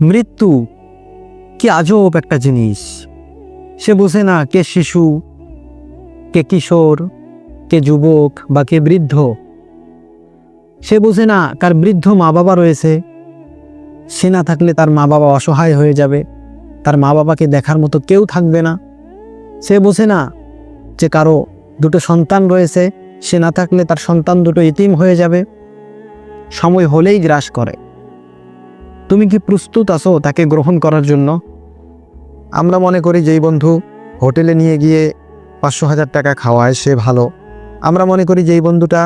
মৃত্যু কি আজব একটা জিনিস। সে বোঝে না কে শিশু, কে কিশোর, কে যুবক বা কে বৃদ্ধ। সে বোঝে না কার বৃদ্ধ মা বাবা রয়েছে। সে না থাকলে তার মা বাবা অসহায় হয়ে যাবে। তার মা বাবাকে দেখার মতো কেউ থাকবে না। সে বোঝে না যে কারও দুটো সন্তান রয়েছে। সে না থাকলে তার সন্তান দুটো ইতিম হয়ে যাবে। সময় হলেই গ্রাস করে। তুমি কি প্রস্তুত আছো তাকে গ্রহণ করার জন্য? আমরা মনে করি যেই বন্ধু হোটেলে নিয়ে গিয়ে পাঁচশো হাজার টাকা খাওয়ায়, সে ভালো। আমরা মনে করি যেই বন্ধুটা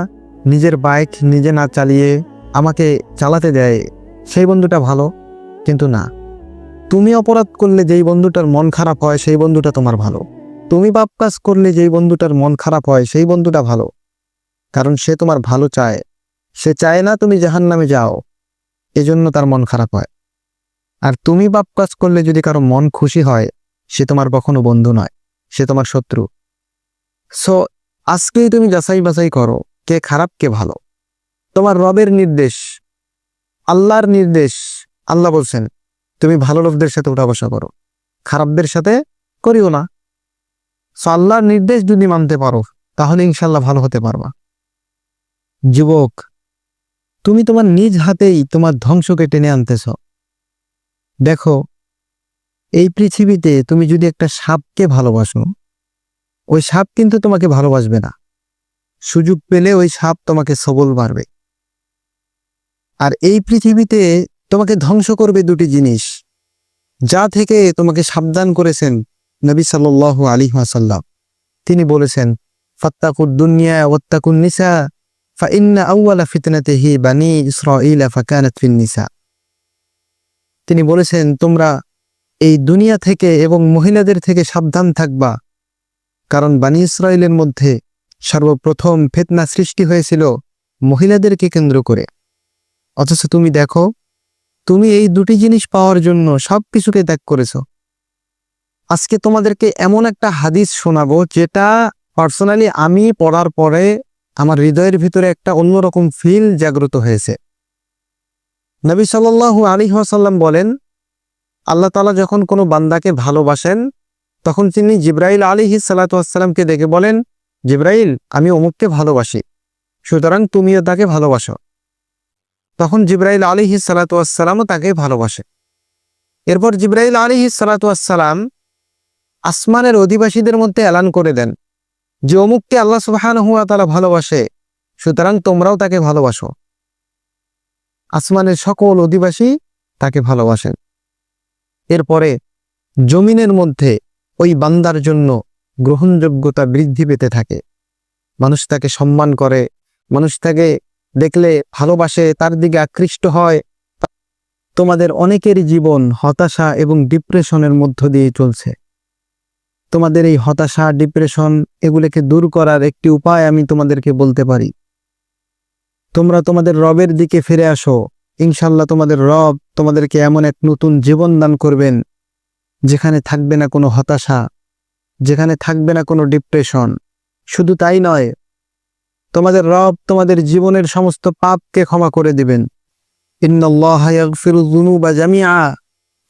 নিজের বাইক নিজে না চালিয়ে আমাকে চালাতে দেয়, সেই বন্ধুটা ভালো। কিন্তু না, তুমি অপরাধ করলে যেই বন্ধুটার মন খারাপ হয়, সেই বন্ধুটা তোমার ভালো। তুমি পাপ কাজ করলে যেই বন্ধুটার মন খারাপ হয়, সেই বন্ধুটা ভালো। কারণ সে তোমার ভালো চায়। সে চায় না তুমি জাহান নামে যাও। এজন্য তার মন খারাপ হয়। আর তুমি পাপ কাজ করলে যদি কারও মন খুশি হয়, সে তোমার কখনো বন্ধু নয়, সে তোমার শত্রু। সো আজকেই তুমি যাচাই বাছাই করো, কে খারাপ, কে ভালো। তোমার রবের নির্দেশ, আল্লাহর নির্দেশ, আল্লাহ বলছেন, তুমি ভালো লোকদের সাথে উঠা বসা করো, খারাপদের সাথে করিও না। সো আল্লাহর নির্দেশ যদি মানতে পারো, তাহলে ইনশাল্লাহ ভালো হতে পারবা। যুবক তুমি তোমার নিজ হাতেই তোমার ধ্বংসকে টেনে আনতেছ। দেখো, এই পৃথিবীতে তুমি যদি একটা সাপকে ভালোবাসো, ওই সাপ কিন্তু তোমাকে ভালোবাসবে না। সুযোগ পেলে ওই সাপ তোমাকে সবল মারবে। আর এই পৃথিবীতে তোমাকে ধ্বংস করবে দুটি জিনিস। যা থেকে তোমাকে সাবধান করেছেন নবী সাল্লাহ আলী সাল্লাম তিনি বলেছেন ফাত্তাকুর দুনিয়া ওত্তাকুন নিসা। ফাইন্না আউ্বালা ফিতনাতেহি বানি ইসরাইলা ফাকানাত ফিন নিসা তিনি বলেছেন, তোমরা এই দুনিয়া থেকে এবং মহিলাদের থেকে সাবধান থাকবা, কারণ বানি ইসরায়েলের মধ্যে সর্বপ্রথম ফেতনা সৃষ্টি হয়েছিল মহিলাদেরকে কেন্দ্র করে। অথচ তুমি দেখো, তুমি এই দুটি জিনিস পাওয়ার জন্য সব কিছুকে ত্যাগ করেছ। আজকে তোমাদেরকে এমন একটা হাদিস শোনাবো, যেটা পার্সোনালি আমি পড়ার পরে আমার হৃদয়ের ভিতরে একটা অন্যরকম ফিল জাগ্রত হয়েছে। নবী সাল্লাল্লাহু আলাইহি ওয়াসাল্লাম বলেন, আল্লাহ তাআলা যখন কোনো বান্দাকে ভালোবাসেন, তখন তিনি জিব্রাইল আলিহি সালাতামকে দেখে বলেন, জিব্রাইল, আমি অমুককে ভালোবাসি, সুতরাং তুমিও তাকে ভালোবাসো। তখন জিব্রাইল আলিহি সালাতামও তাকে ভালোবাসে। এরপর জিব্রাইল আলিহি সালাতাম আসমানের অধিবাসীদের মধ্যে এলান করে দেন। যে অমুককে আল্লাহ সুবাহান হুয়া তালা ভালোবাসে, সুতরাং তোমরাও তাকে ভালোবাসো। আসমানের সকল অধিবাসী তাকে ভালোবাসেন। এরপরে জমিনের মধ্যে ওই বান্দার জন্য গ্রহণযোগ্যতা বৃদ্ধি পেতে থাকে। মানুষ তাকে সম্মান করে, মানুষ তাকে দেখলে ভালোবাসে, তার দিকে আকৃষ্ট হয়। তোমাদের অনেকেরই জীবন হতাশা এবং ডিপ্রেশনের মধ্য দিয়ে চলছে। তোমাদের এই হতাশা ডিপ্রেশন এগুলোকে দূর করার একটি উপায় আমি তোমাদেরকে বলতে পারি। তোমরা তোমাদের রবের দিকে ফিরে আসো। ইনশাল্লাহ তোমাদের রব তোমাদেরকে এমন এক নতুন জীবন দান করবেন, যেখানে থাকবে না কোনো হতাশা, যেখানে থাকবে না কোনো ডিপ্রেশন শুধু তাই নয়, তোমাদের রব তোমাদের জীবনের সমস্ত পাপকে ক্ষমা করে দিবেন। বা জামিয়া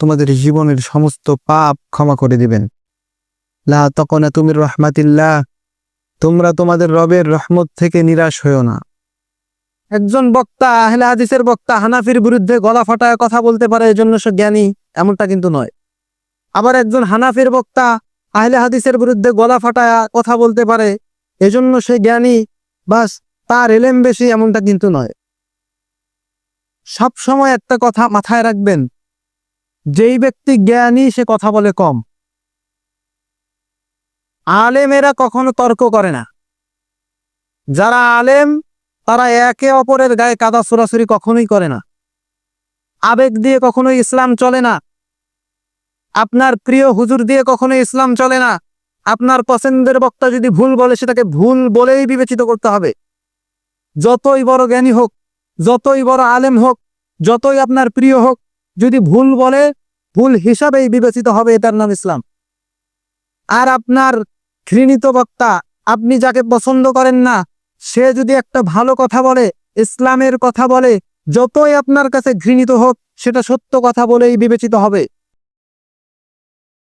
তোমাদের জীবনের সমস্ত পাপ ক্ষমা করে দিবেন। লা তখন তুমি রহমাতিল্লাহ, তোমরা তোমাদের রবের রহমত থেকে নিরাশ হয়েও না। একজন বক্তা, আহলে হাদিসের বক্তা, হানাফির বিরুদ্ধে গলা ফাটায় কথা বলতে পারে, এজন্য সে জ্ঞানী, এমনটা কিন্তু নয়। আবার একজন হানাফির বক্তা, আহলে হাদিসের বিরুদ্ধে গলা ফাটায় কথা বলতে পারে, এজন্য সে জ্ঞানী, বাস তার এলেম বেশি, এমনটা কিন্তু নয়। সব সময় একটা কথা মাথায় রাখবেন, যেই ব্যক্তি জ্ঞানী, সে কথা বলে কম। আলেমেরা কখনো তর্ক করে না। যারা আলেম, তারা একে অপরের গায়ে কাদা সরাসরি কখনোই করে না। আবেগ দিয়ে কখনোই ইসলাম চলে না। আপনার প্রিয় হুজুর দিয়ে কখনো ইসলাম চলে না। আপনার পছন্দের বক্তা যদি ভুল বলে, সেটাকে ভুল বলেই বিবেচিত করতে হবে। যতই বড় জ্ঞানী হোক, যতই বড় আলেম হোক, যতই আপনার প্রিয় হোক, যদি ভুল বলে, ভুল হিসাবেই বিবেচিত হবে এটার নাম ইসলাম। আর আপনার ঘৃণিত বক্তা, আপনি যাকে পছন্দ করেন না, সে যদি একটা ভালো কথা বলে, ইসলামের কথা বলে, যতই আপনার কাছে ঘৃণিত হোক, সেটা সত্য কথা বলেই বিবেচিত হবে।